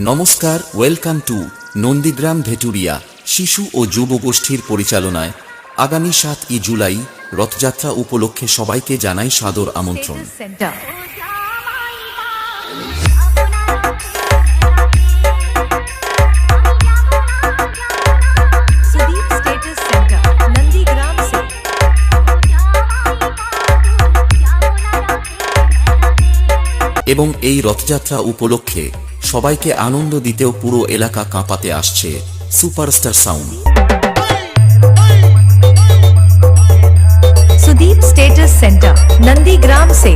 নমস্কার welcome to Nandigram ভেটুরিয়া শিশু ও যুবগোষ্ঠীর পরিচালনায় আগামী সাত ই জুলাই রথযাত্রা উপলক্ষে সবাইকে জানাই সাদর আমন্ত্রণ। এবং এই রথযাত্রা উপলক্ষে সবাইকে আনন্দ দিতেও পুরো এলাকা কাঁপাতে আসছে superstar sound. Sudip states centre Nandigram সে